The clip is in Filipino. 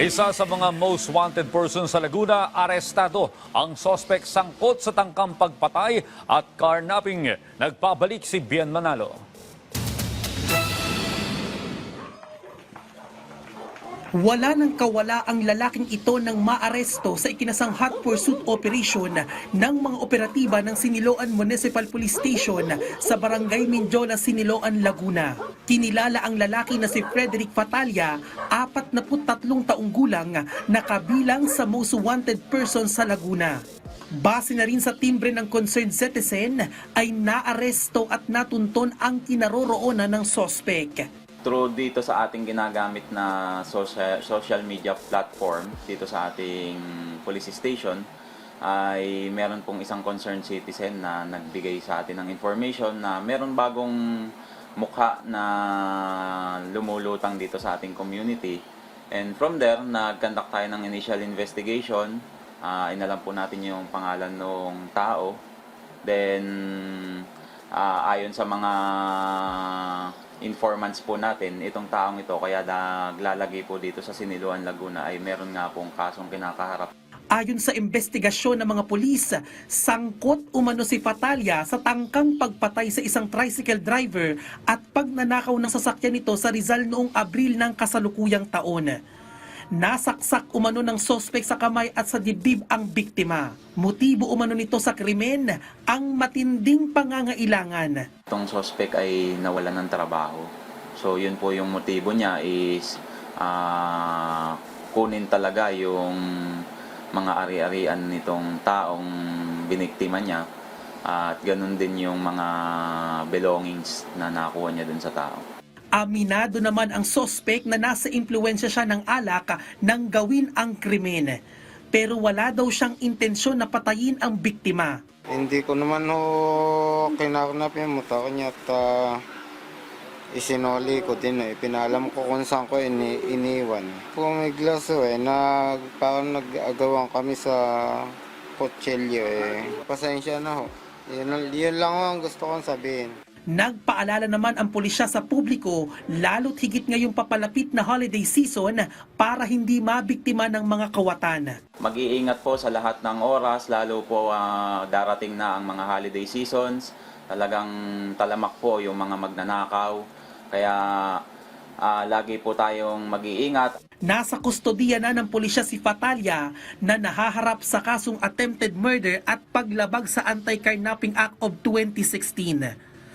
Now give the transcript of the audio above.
Isa sa mga most wanted person sa Laguna, arestado ang sospek sangkot sa tangkang pagpatay at carnapping. Nagpabalik si Bian Manalo. Wala nang kawala ang lalaking ito nang maaresto sa ikinasang hot pursuit operation ng mga operatiba ng Siniloan Municipal Police Station sa Barangay Mindiola, Siniloan, Laguna. Kinilala ang lalaki na si Frederick Fatalia, 43 taong gulang, na kabilang sa most wanted person sa Laguna. Base na rin sa timbre ng concerned citizen ay naaresto at natunton ang kinaroroonan ng sospek. Through dito sa ating ginagamit na social, social media platform dito sa ating police station ay meron pong isang concerned citizen na nagbigay sa atin ng information na meron bagong mukha na lumulutang dito sa ating community. And from there, nag-conduct tayo ng initial investigation. Ah, inalam po natin yung pangalan ng tao. Then, ah, ayon sa mga informants po natin, itong taong ito, kaya naglalagay po dito sa Siniluan, Laguna, ay meron nga pong kasong kinakaharap. Ayon sa investigasyon ng mga pulis, sangkot umano si Fatalia sa tangkang pagpatay sa isang tricycle driver at pagnanakaw ng sasakyan nito sa Rizal noong Abril ng kasalukuyang taon. Nasaksak umano ng sospek sa kamay at sa dibdib ang biktima. Motibo umano nito sa krimen ang matinding pangangailangan. Itong suspect ay nawalan ng trabaho. So yun po yung motibo niya is ah, kunin talaga yung mga ari-arian nitong taong biniktima niya at ganun din yung mga belongings na nakuha niya dun sa tao. Aminado naman ang sospek na nasa impluensya siya ng alak nang gawin ang krimen. Pero wala daw siyang intensyon na patayin ang biktima. Hindi ko naman ho kinarnap yung motor niya at ah, isinoli ko din eh. Pinalam ko kung saan ko ini iniwan. Pumiglas ho eh, nag, parang nag-agawan kami sa kutsilyo eh. Pasensya na ho. Yun, yun lang ho ang gusto kong sabihin. Nagpaalala naman ang pulisya sa publiko lalo't higit ngayong papalapit na holiday season para hindi mabiktima ng mga kawatan. Mag-iingat po sa lahat ng oras, lalo po ah, darating na ang mga holiday seasons. Talagang talamak po yung mga magnanakaw. Kaya ah, lagi po tayong mag-iingat. Nasa kustodiya na ng pulisya si Fatalia na nahaharap sa kasong attempted murder at paglabag sa Anti-Carnapping Act of 2016.